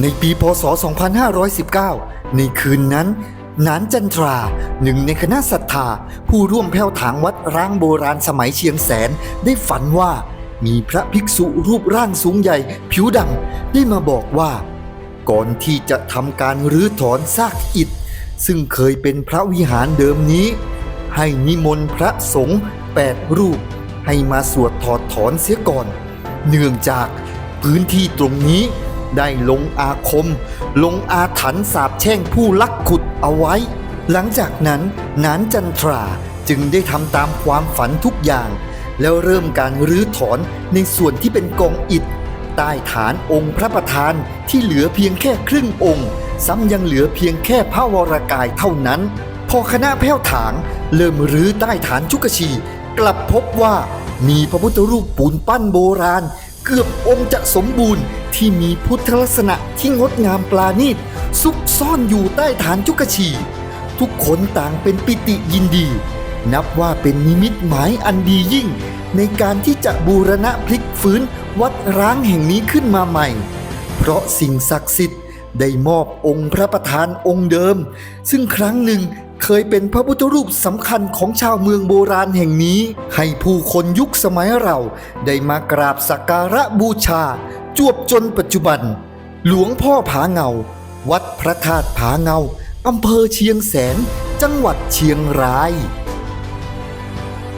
ในปีพศ 2519 ในคืนนั้น นานจันทรา หนึ่งในคณะศรัทธา ผู้ร่วมแผ่วถางวัดร้างโบราณสมัยเชียงแสนได้ฝันว่า มีพระภิกษุรูปร่างสูงใหญ่ ผิวดำได้มาบอกว่า ก่อนที่จะทำการรื้อถอนซากอิฐ ซึ่งเคยเป็นพระวิหารเดิมนี้ ให้นิมนต์พระสงฆ์แปดรูป ให้มาสวดถอดถอนเสียก่อน เนื่องจากพื้นที่ตรงนี้ ได้ลงอาคม ลงอาถรรพ์สาบแช่งผู้ลักขุดเอาไว้ หลังจากนั้นนานจันทราจึงได้ทำตามความฝันทุกอย่าง แล้วเริ่มการรื้อถอนในส่วนที่เป็นกองอิฐใต้ฐานองค์พระประธานที่เหลือเพียงแค่ครึ่งองค์ ซ้ำยังเหลือเพียงแค่พระวรากายเท่านั้น พอคณะแพ้วถาง เริ่มรื้อใต้ฐานจุกชี กลับพบว่ามีพระพุทธรูปปูนปั้นโบราณ เกือบองค์จะสมบูรณ์ ที่มีพุทธลักษณะที่งดงามปราณีตซุกซ่อนอยู่ใต้ฐานจุกชี ทุกคนต่างเป็นปิติยินดี นับว่าเป็นนิมิตหมายอันดียิ่ง ในการที่จะบูรณะพลิกฟื้นวัดร้างแห่งนี้ขึ้นมาใหม่ เพราะสิ่งศักดิ์สิทธิ์ ได้มอบองค์พระประธานองค์เดิม ซึ่งครั้งหนึ่งเคยเป็นพระพุทธรูปสำคัญของชาวเมืองโบราณแห่งนี้ ให้ผู้คนยุคสมัยเราได้มากราบสักการะบูชา จวบจนปัจจุบัน หลวงพ่อผาเงา วัดพระธาตุผาเงาอำเภอเชียงแสน จังหวัดเชียงราย